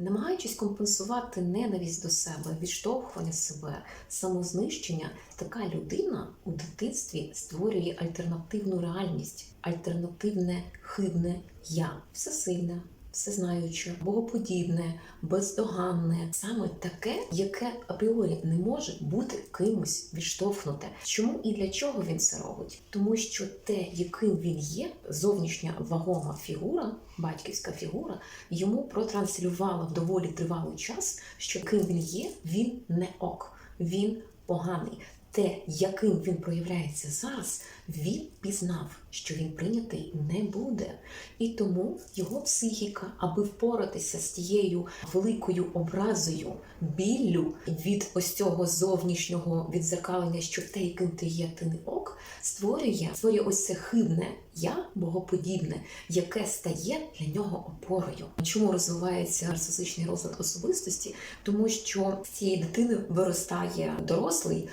Намагаючись компенсувати ненависть до себе, відштовхування себе, самознищення, така людина у дитинстві створює альтернативну реальність, альтернативне хибне я, всесильне, всезнаюче, богоподібне, бездоганне, саме таке, яке апріорі не може бути кимось відштовхнуте. Чому і для чого він це робить? Тому що те, яким він є, зовнішня вагома фігура, батьківська фігура, йому протранслювала в доволі тривалий час, що ким він є, він не ок, він поганий. Те, яким він проявляється зараз, він пізнав, що він прийнятий не буде. І тому його психіка, аби впоратися з тією великою образою, біллю від ось цього зовнішнього відзеркалення, що те, яким ти є, ти не ок, створює, створює ось це хибне я, богоподібне, яке стає для нього опорою. Чому розвивається нарцисичний розлад особистості? Тому що з цієї дитини виростає дорослий,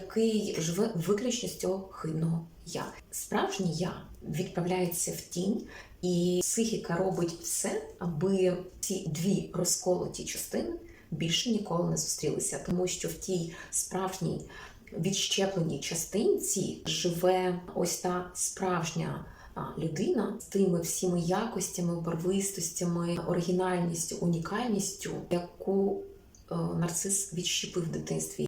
який живе виключно з цього хибного я. Справжнє я відправляється в тінь, і психіка робить все, аби ці дві розколоті частини більше ніколи не зустрілися, тому що в тій справжній відщепленій частинці живе ось та справжня людина з тими всіми якостями, барвистостями, оригінальністю, унікальністю, яку е, нарцис відщепив в дитинстві.